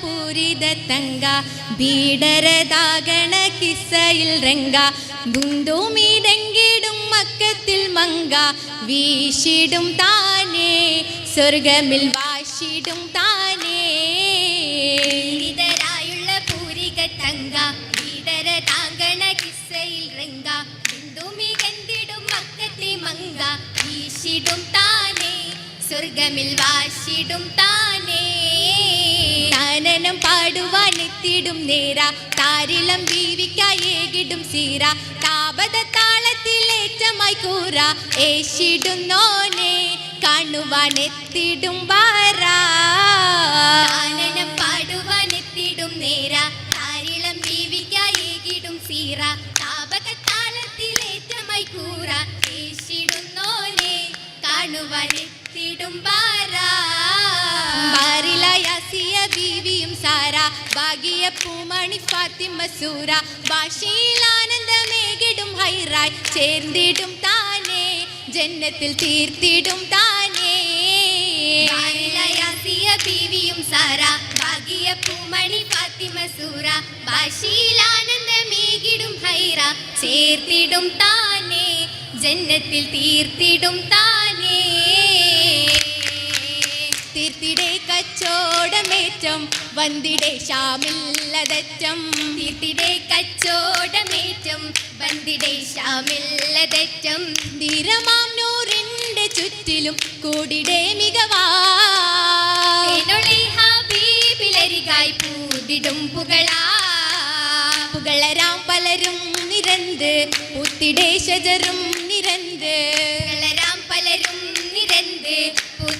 പൂരിത തങ്ക ഭീടരതാകണ കിസയിൽ രംഗ ബുന്ദുമിടെങ്കിടും മക്കത്തിൽ മങ്ക വീശിടും താനേ സ്വർഗമിൽ വാശിടും താനേ. ഇതരായുള്ള പൂരിക തങ്ക വീടര താങ്കണ കിസ്സയിൽ രംഗ ബിന്ദുമി കണ്ടിടും മക്കത്തിൽ മങ്ക വീശിടും താനേ സ്വർഗമിൽ വാശിടും താനേ. താനനം പാടുവാൻ എത്തിടും നേര. താരിളം ബീവിക്കായേകിടും സീര. താപത താളത്തിലേറ്റമായി കൂറ ഏശിടുന്നോനെ കാണുവാൻ എത്തിടും കാനനം പാടുവാൻ എത്തിടും നേര. താരിളം ജീവിക്കായേകിടും സീറ താപകത്താളത്തിലേറ്റമായി കൂറ ഏശിടുന്നോനെ കാണുവാൻ എത്തിടും സാര ഭാഗിയ പൂമണി ഫാത്തിമ സൂര ചേർന്നിടും താനേ ജന്നത്തിൽ തീർത്തിടും താനേ. സാര ഭാഗിയ പൂമണി ഫാത്തിമ ആനന്ദമേകിടും ഹൈറ ചേർത്തിടും താനേ ജന്നത്തിൽ തീർത്തിടും താനേ തീർത്തിടെ കച്ചോടമേറ്റം വന്തിടെ ശാമില്ലതറ്റം. തീർത്തിടെ കച്ചോടമേറ്റം വന്തിടെ ശാമില്ലതറ്റം. നിറമാം നൂറിന്റെ ചുറ്റിലും കൂടിടെ മികവാ. തേനൊളി ഹബീബിലരികായി പൂതിടും പുകളാ. പുകളരാം പലരും നിരന്ത് പുത്തിടെ ശജറും നിരന്ത്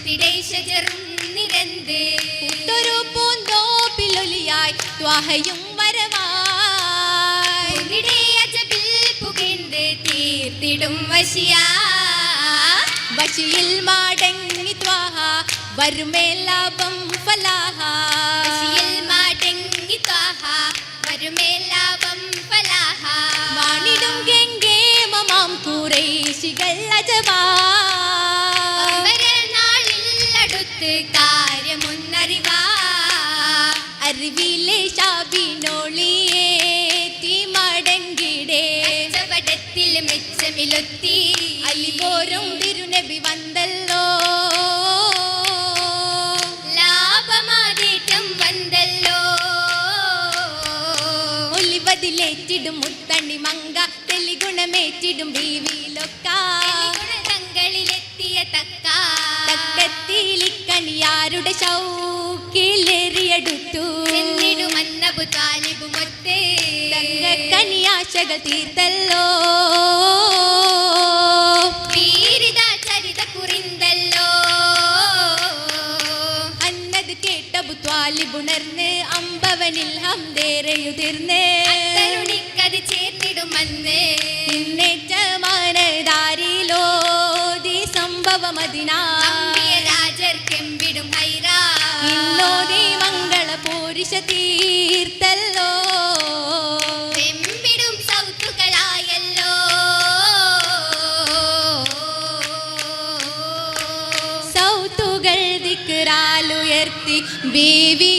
പൂത്തിടെ ഷജറും നിരന്ത് പുത്തൊരു പൂന്തോപ്പിലൊലിയായി ത്വാഹയും വരവായി. പൂവിടെ അജബിൽ പുകഴ്ந்து തീർത്തിടും വശിയാ. വശിയിൽ മാടങ്ങി ത്വാഹ വരുമേ ലാഭം ഫലാഹ. വശിയിൽ മാടങ്ങി ത്വാഹ വരുമേ ലാഭം ഫലാഹ. വാണിടും ഗംഗേ മമാം കുറേശികൾ അടുത്ത് കാര്യമൊന്നറിവാ അറിവിലെ ശാബിനോളിയേ തീ മടങ്ങിടേ കച്ചവടത്തിൽ മെച്ചമിലൊത്തി. അലിപോരും തിരുനബി വന്നല്ലോ. ലാഭമാതേറ്റം വന്നല്ലോ. ഒലിവതിലേറ്റിടും മുത്തണ്ണി മങ്ക. തെളിഗുണമേറ്റിടും ബീവിയിലൊക്ക തക്കത്തിലിക്കണിയാരുടെ ചൗക്കിലെറിയെടുത്തു. എന്നിടുമന്നബു താലിബുമൊത്ത് തങ്കക്കനിയാശകൾ തീർത്തല്ലോ. വീരിത ചരിത കുറിന്തല്ലോ. അന്നത് കേട്ട ബുത്വാലിബുണർന്ന് അമ്പവനിൽ ഹംദേരയുതിർന്ന് ദിക്കറാലുയർത്തി ബീവിയിലൊളിമേലേ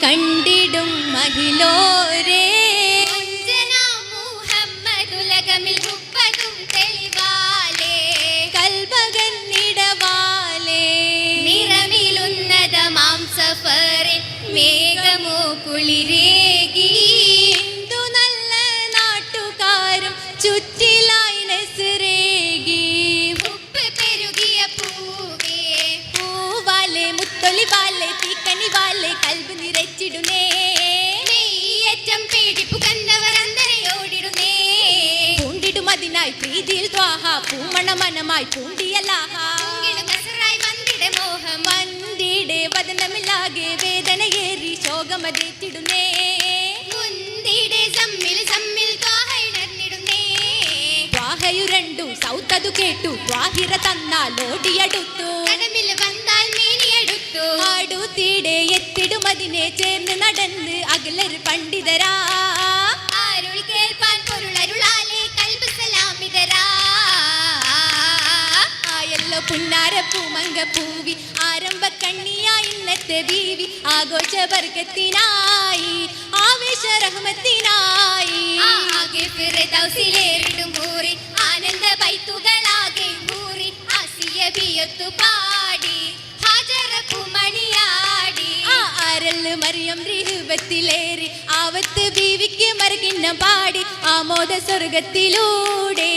ഒലിയതാരുമിതിക്തിശാമിൽ കണ്ടിടും പൂമണമനമായി പൂണ്ടിയലാഹ പൂങ്കിടും കസറായി മോഹം. വന്തിടെ വദനമില്ലാകെ വേദനയേറി ശോകമതേറ്റിടുന്നേ. മുൻ ഈടെ സമ്മിൽ സമ്മിൽ ത്വാഹയിടർന്നിടുന്നേ ത്വാഹയുരണ്ടു സൗത്തതു കേട്ടു. വാഹിര തന്നാൽ ഓടിയടുത്തു. കടമിൽ വന്നാൽ മേനിയെടുത്തു. അടുത്തിടെ എത്തിടുമതിനെ ചേർന്ന് നടന്ന് അകലർ പണ്ഡിതരാ. പുന്നാര പൂമങ്ക ഇന്നത്തെ ബീവി ആഘോഷ വർഗത്തിനായി ആവേശ ആനന്ദ പൈത്തുകളാകെ മൂറി ആസിയ പാടി ഹാജറ കുമണിയാടി ആ അരൽ മറിയം രൂപത്തിലേറി ആവത്ത് ബീവിക്ക് മറുകിന്നം പാടി ആമോദ സ്വർഗത്തിലൂടെ.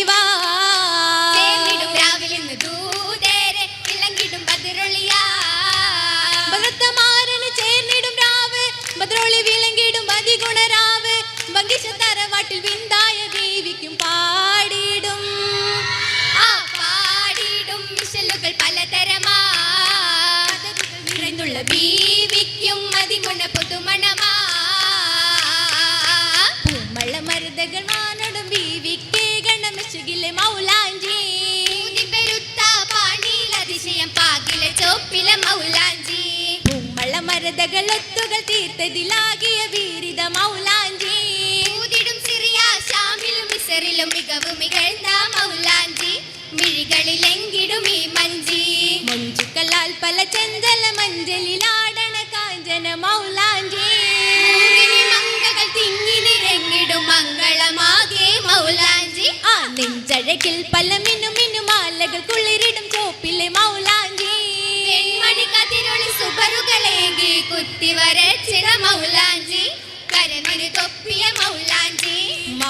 arriba. ഒത്തുകൾ തീർത്തതിലാകിയ വീരിത മൗലാഞ്ചി. ഊതിടും സിറിയ ഷാമിലും മിസറിലും മികവ് മികഴ്ന്ന മൗലാഞ്ചി. മിഴികളിലെങ്കിടും ഈ മഞ്ചി. മഞ്ചുക്കലാൽ പല ചഞ്ചല മഞ്ചലിലാടണ കാഞ്ചന മൗലാഞ്ചി. മംഗകൾ തിങ്ങി നിരങ്ങിടും മംഗളമാകെ മൗലാഞ്ചി. ആ നെഞ്ചഴകിൽ പല മിനുമിനുമാലകൾ കുളിരി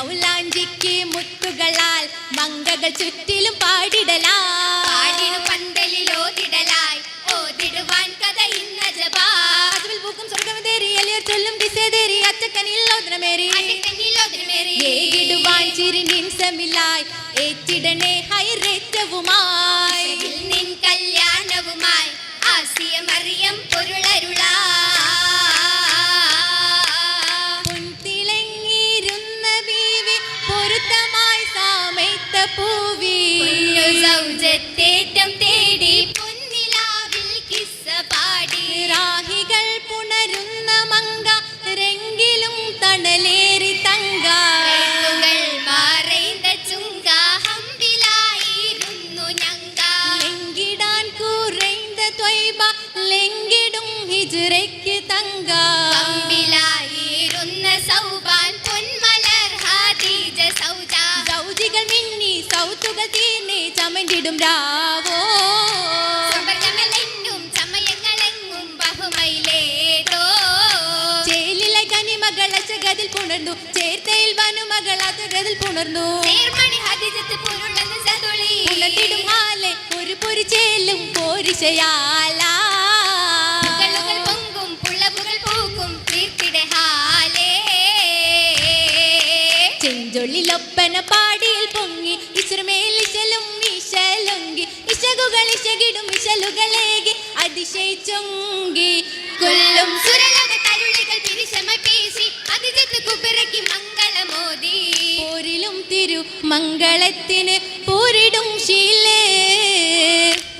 മൗലാഞ്ചിക്ക് മുത്തുകളാൽ മങ്കകൾ ചുറ്റിലും പാടിടലാടിനു പന്തലിൽ ഓതിടലായി. ഓതിടുവാൻ കഥ ഇന്ന അതിൽ പൂക്കും സ്വർഗമതേറി എലിയർ ചൊല്ലും ദിശേതേറി അച്ചക്കനിൽ ഓതനമേറി ഏകിടുവാൻ ചിരിനിൻസമില്ലായി ഏറ്റിടണേ ഹൈറേറ്റവുമായി. നിൻ കല്യാണവുമായി ആസിയ മറിയം പൊരുളരുളാ തീർന്ന് ചമണ്ടിടും രാവോ? സുവർഗമെല്ലെന്നും സമയങ്ങളെങ്ങും ബഹുമയിലേതോ? ചേലിലെ കനിമകൾ അച്ചകതിൽ പുണർന്നു ചേർത്തയിൽ വനു അച്ചകതിൽ പുണർന്നു. നേർമണി സതുളി ഒരു പൊരിച്ചേലും ചേലും പോരിശയാലാ. ഇശകുകൾ വിശലുകളേകി അതിശയിച്ചൊങ്കി. കൊല്ലും സുരലക തരുളികൾ തിരിശമ പേശി. അതിജത്ത് കുപിറക്കി മംഗളമോദി. പോരിലും തിരു മംഗളത്തിന് പോരിടും ശീലേ.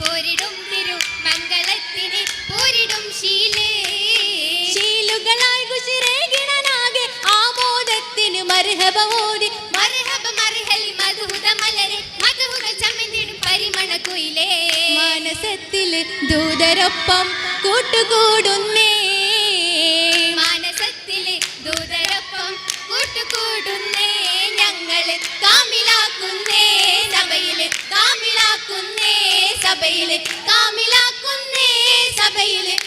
പോരിടും തിരു മംഗളത്തിന് പോരിടും ശീലേ. ശീലുകളായി കുശിരേകിണനാകെ ആമോദത്തിന് മർഹബ ഓതി മർഹബ മർഹലി മധുഹുത മലരെ മധുഹുത ചമന്തിടും പരിമണ കുയിലേ മാനസത്തിൽ ദൂതരൊപ്പം കൂട്ടുകൂടുന്നേ. മാനസത്തിൽ ദൂതരൊപ്പം കൂട്ടുകൂടുന്നേ. ഞങ്ങൾ കാമിലാക്കുന്നേ. സഭയിൽ കാമിലാക്കുന്നേ. സഭയിൽ കാമിലാക്കുന്നേ. സഭയിൽ